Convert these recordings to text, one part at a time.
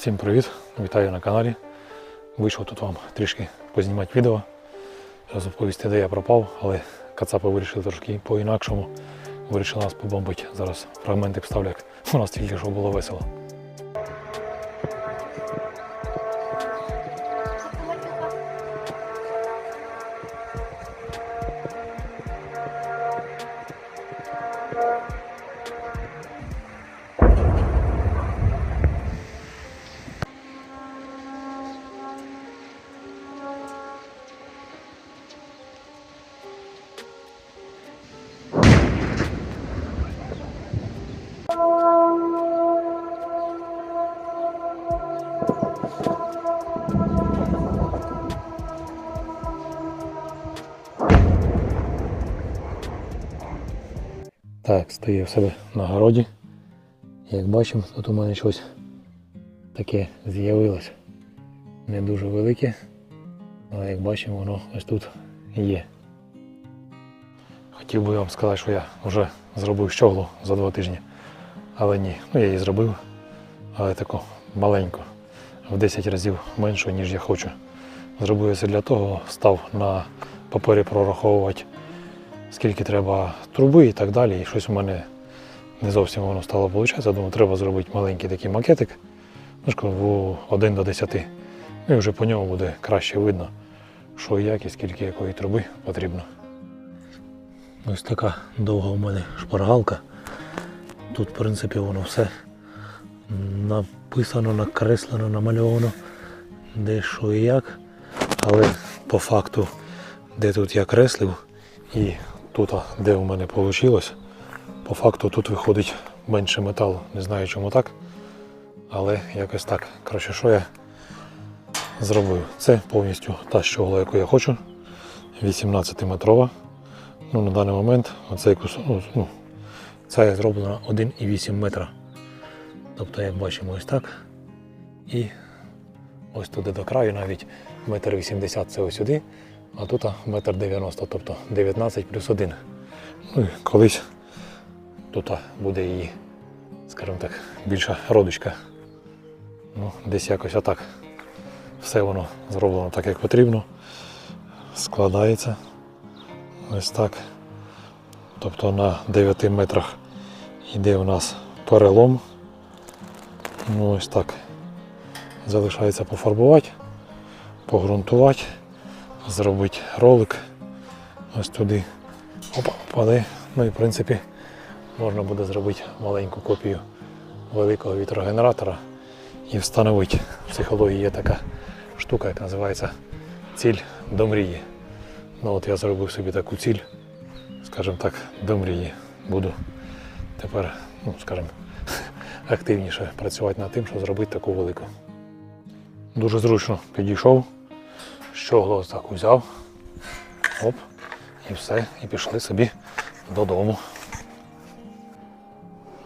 Всім привіт! Вітаю на каналі. Вийшов тут вам трішки познімати відео, розповісти, де я пропав, але кацапи вирішили трошки по-інакшому. Вирішили нас побомбити. Зараз фрагменти вставлю, як у нас тільки що було весело. Так, стою в себе на городі. Як бачимо, тут у мене щось таке з'явилось. Не дуже велике, але як бачимо, воно ось тут є. Хотів би вам сказати, що я вже зробив щоглу за два тижні. Але ні, ну я її зробив, але таку маленьку, в 10 разів меншу, ніж я хочу. Зробив це для того, став на папері прораховувати скільки треба труби і так далі. І щось у мене не зовсім воно стало виходити. Думаю, треба зробити маленький такий макетик, ну, в 1 до 10. Ну і вже по ньому буде краще видно, що як і скільки якої труби потрібно. Ось така довга у мене шпаргалка. Тут, в принципі, воно все написано, накреслено, намальовано, де що і як. Але по факту, де тут я креслив, і тут, де у мене вийшло, по факту тут виходить менше металу. Не знаю чому так. Але якось так. Коротше, що я зробив? Це повністю та щогла, яку я хочу. 18-метрова. Ну, на даний момент оцей кусок, ну, ну, це зроблено 1,8 метра. Тобто, як бачимо, ось так. І ось туди до краю навіть метр 80 це ось сюди, а тут метр 90, тобто 19 плюс 1. Ну і колись тут буде її, скажімо так, більша родичка. Ну, десь якось отак. Все воно зроблено так, як потрібно. Складається. Ось так. Тобто на 9 метрах йде у нас перелом. Ну ось так. Залишається пофарбувати, погрунтувати, зробити ролик ось туди. Опа, впаде. Ну і в принципі можна буде зробити маленьку копію великого вітрогенератора і встановити. В психології є така штука, яка називається ціль до мрії. Ну от я зробив собі таку ціль, скажімо так, до мрії. Буду тепер, ну, скажімо, активніше працювати над тим, щоб зробити таку велику. Дуже зручно підійшов, щогло так узяв, оп, і все, і пішли собі додому.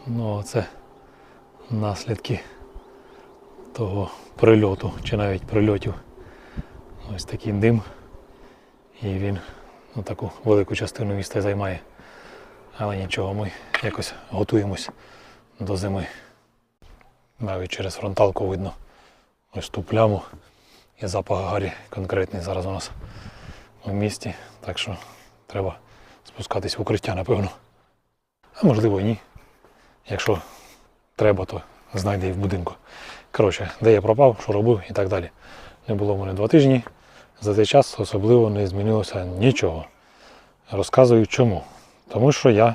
Ну, а це наслідки того прильоту, чи навіть прильотів. Ось такий дим. І він ну, таку велику частину міста займає. Але нічого, ми якось готуємось до зими. Навіть через фронталку видно ось ту пляму і запах гарі конкретний зараз у нас в місті. Так що треба спускатись в укриття, напевно. А можливо і ні. Якщо треба, то знайде і в будинку. Коротше, де я пропав, що робив і так далі. Не було в мене два тижні. За цей час особливо не змінилося нічого. Розказую чому. Тому що я,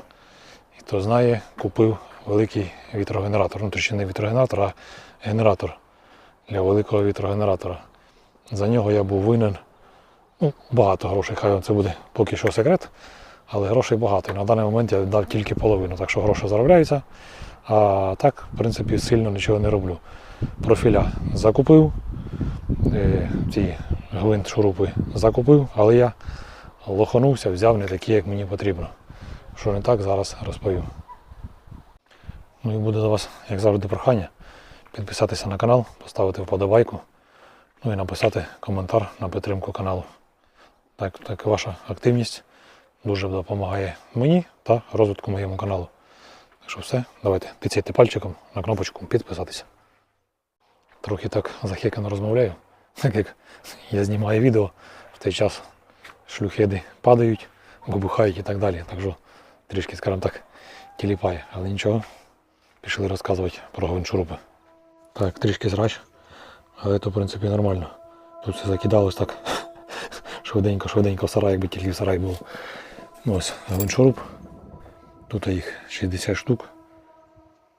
хто знає, купив великий вітрогенератор. Ну, точніше не вітрогенератор, а генератор для великого вітрогенератора. За нього я був винен ну, багато грошей. Хай це буде поки що секрет, але грошей багато. І на даний момент я дав тільки половину, так що гроші заробляються. А так, в принципі, сильно нічого не роблю. Профіля закупив, е, ці гвинт шурупи закупив, але я лоханувся, взяв не такі, як мені потрібно. Що не так, зараз розповім. Ну і буде до вас, як завжди, прохання підписатися на канал, поставити вподобайку, ну і написати коментар на підтримку каналу. Так, так ваша активність дуже допомагає мені та розвитку моєму каналу. Так що все, давайте підсідьте пальчиком на кнопочку підписатися. трохи так захекано розмовляю, так як я знімаю відео, в той час шлюхеди падають, вибухають і так далі. Так що трішки, скажімо так, тіліпає. Але нічого, пішли розказувати про гвинчурупи. Так, трішки зрач, але то в принципі нормально. Тут все закидалось так швиденько, швиденько в сарай, якби тільки в сарай був. Ну, ось гвинчуруп. Тут їх 60 штук.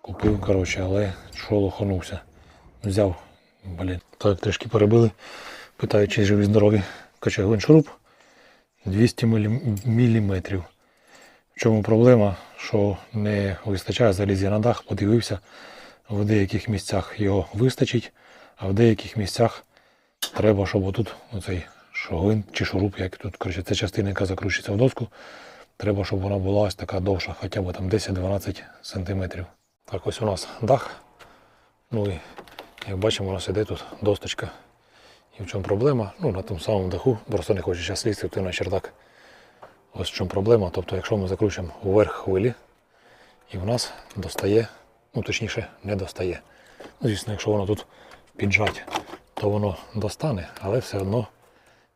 Купив, коротше, але що лоханувся. Взяв, блін. Так, трішки перебили. Питаю, чи живі здорові. Качає гвинчуруп 200 міліметрів. В чому проблема? Що не вистачає залізі на дах, подивився. В деяких місцях його вистачить, а в деяких місцях треба, щоб отут оцей шовин чи шуруп, як тут, коротше, ця частина, яка закручується в доску, треба, щоб вона була ось така довша, хоча б там 10-12 сантиметрів. Так, ось у нас дах. Ну і як бачимо, у нас іде тут досточка. І в чому проблема? Ну, на тому самому даху, просто не хочу зараз лізти на чердак. Ось в чому проблема. Тобто, якщо ми закручуємо вверх хвилі, і в нас достає, ну точніше, не достає. Ну, звісно, якщо воно тут піджать, то воно достане, але все одно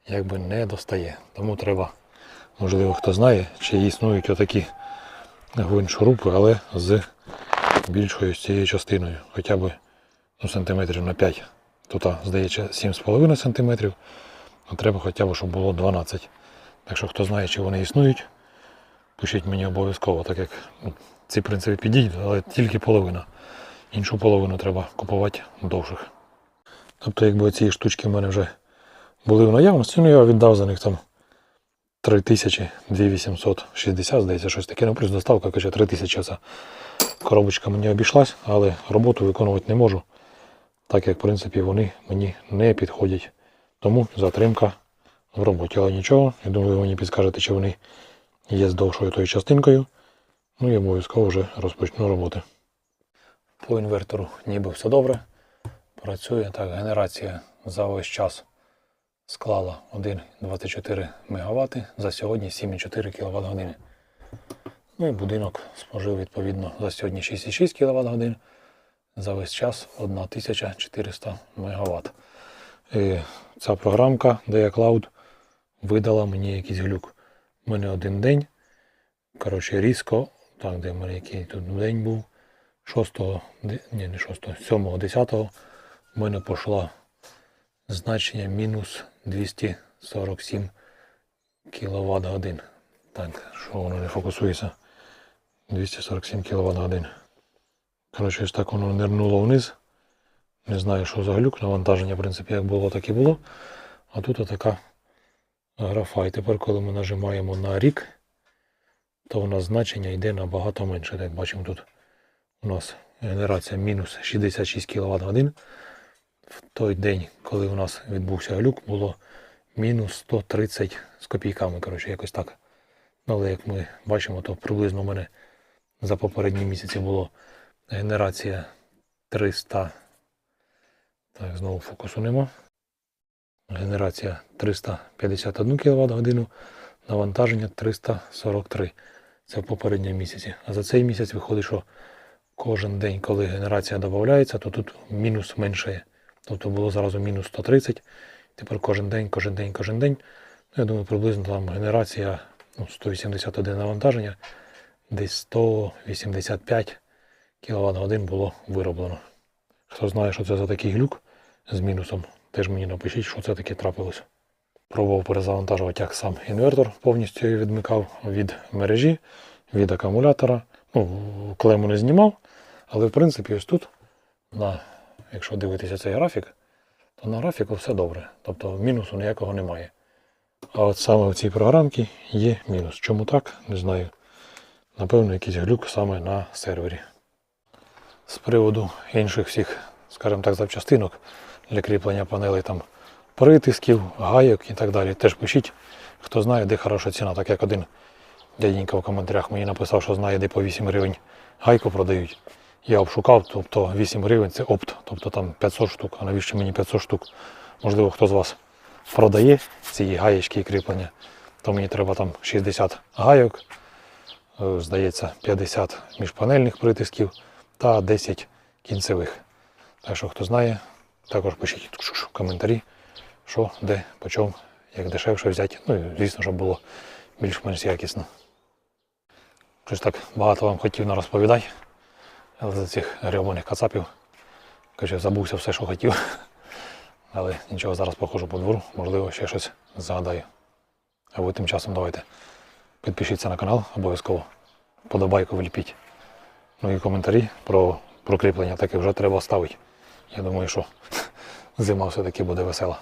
якби не достає. Тому треба, можливо, хто знає, чи існують отакі гвинчурупи, але з більшою цією частиною, хоча б ну, сантиметрів на 5. Тут, здається, 7,5 сантиметрів, а треба хоча б, щоб було 12. Так що хто знає, чи вони існують, пишіть мені обов'язково, так як ну, ці в принципі підійдуть, але тільки половина. Іншу половину треба купувати довших. Тобто, якби ці штучки в мене вже були в наявності, ну я віддав за них там 3860, здається, щось таке. Ну плюс доставка, каже, 3000 ця коробочка мені обійшлась, але роботу виконувати не можу, так як в принципі вони мені не підходять. Тому затримка в роботі. Але нічого, я думаю, ви мені підскажете, чи вони є з довшою тою частинкою. Ну і обов'язково вже розпочну роботи. По інвертору ніби все добре. Працює так, генерація за весь час склала 1,24 МВт, за сьогодні 7,4 кВт години. Ну і будинок спожив відповідно за сьогодні 6,6 кВт годин, за весь час 1400 МВт. І ця програмка DIA Cloud видала мені якийсь глюк. У мене один день. Коротше, різко, так, де в мене який тут день був. 6, ні, не 6, 7, 10 в мене пішло значення мінус 247 кВт годин. Так, що воно не фокусується? 247 кВт годин. Коротше, ось так воно нирнуло вниз. Не знаю, що за глюк. Навантаження, в принципі, як було, так і було. А тут така графа. І тепер, коли ми нажимаємо на рік, то у нас значення йде набагато менше. Як бачимо, тут у нас генерація мінус 66 кВт годин. В той день, коли у нас відбувся глюк, було мінус 130 з копійками. Коротше, якось так. Але як ми бачимо, то приблизно у мене за попередні місяці було генерація 300. Так, знову фокусу нема. Генерація 351 кВт годину, навантаження 343. Це в попередньому місяці. А за цей місяць виходить, що кожен день, коли генерація додається, то тут мінус меншає. Тобто було зразу мінус 130. Тепер кожен день, кожен день, кожен день. Ну, я думаю, приблизно там генерація ну, 181 навантаження, десь 185 кВт годин було вироблено. Хто знає, що це за такий глюк з мінусом, теж мені напишіть, що це таке трапилося. Пробував перезавантажувати як сам інвертор, повністю відмикав від мережі, від акумулятора. Ну, клему не знімав, але в принципі ось тут, на, якщо дивитися цей графік, то на графіку все добре. Тобто мінусу ніякого немає. А от саме в цій програмці є мінус. Чому так? Не знаю. Напевно, якийсь глюк саме на сервері. З приводу інших всіх, скажімо так, запчастинок для кріплення панелей там притисків, гайок і так далі. Теж пишіть, хто знає, де хороша ціна, так як один дяденька в коментарях мені написав, що знає, де по 8 гривень гайку продають. Я обшукав, тобто 8 гривень це опт, тобто там 500 штук. А навіщо мені 500 штук? Можливо, хто з вас продає ці гаєчки і кріплення, то мені треба там 60 гайок, е, здається, 50 міжпанельних притисків та 10 кінцевих. Так що, хто знає, Також пишіть в коментарі, що, де, по чому, як дешевше взяти. Ну і звісно, щоб було більш-менш якісно. Щось так багато вам хотів на розповідати, але за цих гребаних кацапів. Каже, забувся все, що хотів. Але нічого, зараз походжу по двору, можливо, ще щось згадаю. А ви тим часом давайте підпишіться на канал обов'язково. Подобайку вліпіть. Ну і коментарі про прокріплення таки вже треба ставити. Я думаю, що зима все-таки буде весела.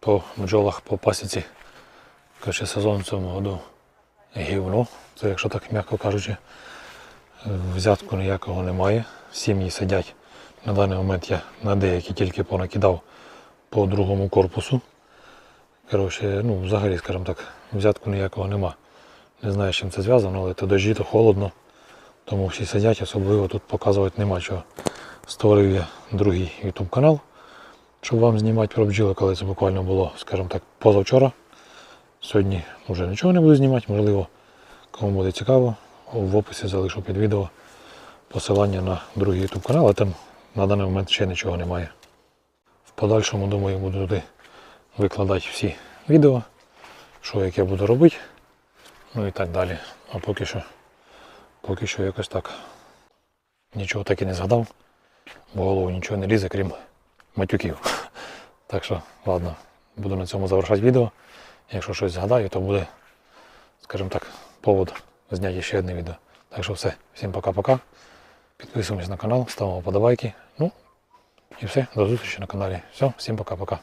По бджолах, по пасіці. Коротше, сезон в цьому году гівно. Це якщо так м'яко кажучи. Взятку ніякого немає. Сім'ї сидять. На даний момент я на деякі тільки понакидав по другому корпусу. Коротше, ну, взагалі, скажімо так, взятку ніякого нема. Не знаю, з чим це зв'язано, але то дощі, то холодно. Тому всі сидять, особливо тут показувати нема чого. Створив я другий YouTube канал, щоб вам знімати про бджіли, коли це буквально було, скажімо так, позавчора. Сьогодні вже нічого не буду знімати, можливо, кому буде цікаво, в описі залишу під відео посилання на другий YouTube канал, а там на даний момент ще нічого немає. В подальшому, думаю, буду туди викладати всі відео, що як я буду робити, ну і так далі. А поки що, поки що якось так. Нічого так і не згадав, в голову нічого не лізе, крім матюків. Так що, ладно, буду на цьому завершати відео. Якщо щось згадаю, то буде, скажімо так, повод зняти ще одне відео. Так що все, всім пока-пока. Підписуємось на канал, ставимо подобайки. Ну і все, до зустрічі на каналі. Все, всім пока-пока.